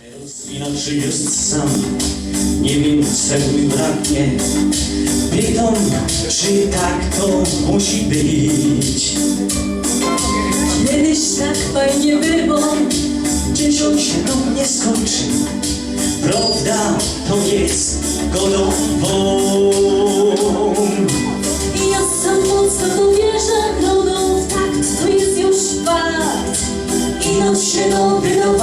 Teraz inaczej jest sam, nie wiem czego mi braknie. Pytam, czy tak to musi być. Kiedyś tak fajnie było Dzieciom się to nie skończy. Prawda to jest godową. I ja sam mocno to wierzę w takt to jest już fakt I noc się Co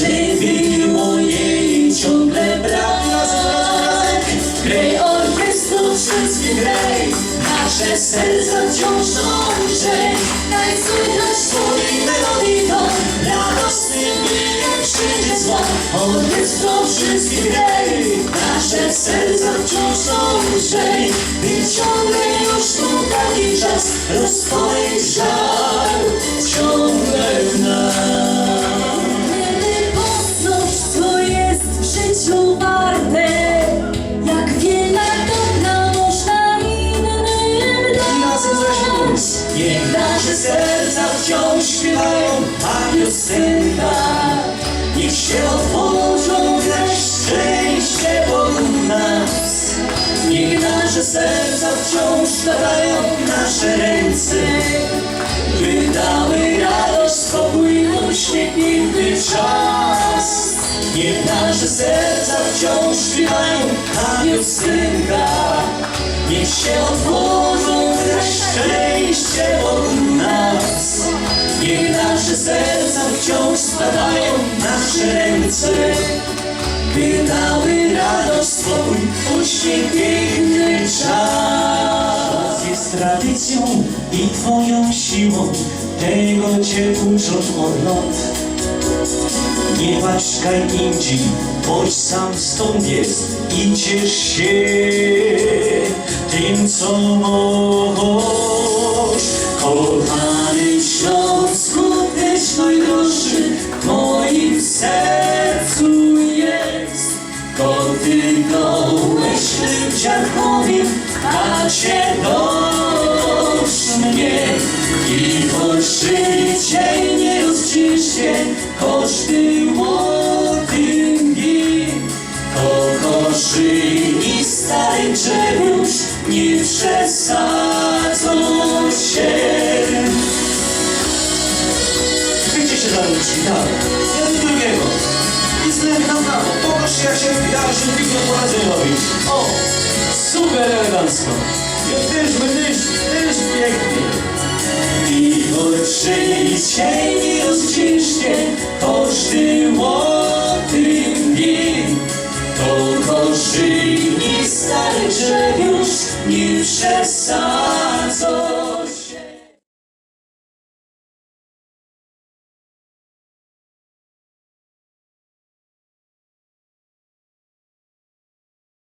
żywiło jej ciągle brak. Grej orkiestru wszystkich grej Nasze serca wciąż dążej Daj słychać twój melodii to Radosny bieg przyjdzie dzwon Orkiestru wszystkich grej Nasze serca wciąż dążej By ciągle już tu taki czas. Rozpoić żal wciąż śpiewają A piosenka Niech się otworzą szczęście wokół nas. Niech nasze serca wciąż składają nasze ręce. By dały radość, spokój, uśmiech, piękny czas. Niech nasze serca wciąż śpiewają ta piosenka Niech się otworzą szczęście wokół nas. Niech nasze serca wciąż składają nasze ręce. By dały radość, spokój, uśmiech, piękny czas. Jest tradycją i twoją siłą, tego cię uczą. Nie paczkaj indziej, boś sam stąd jest i ciesz się tym, co możesz. Kochany Śląsku, tyś najdroższy w moim sercu jest. To tylko myślę dziadkowi, a cię dosz mnie i choć życie nie przesadzą się. Wyjdzie się za mną szpitale, jeden drugiego. I zlech na prawo, pokaż jak się się pięknie poradzenie robi. O, super elegancko. I też będziesz, też pięknie. ще сазо.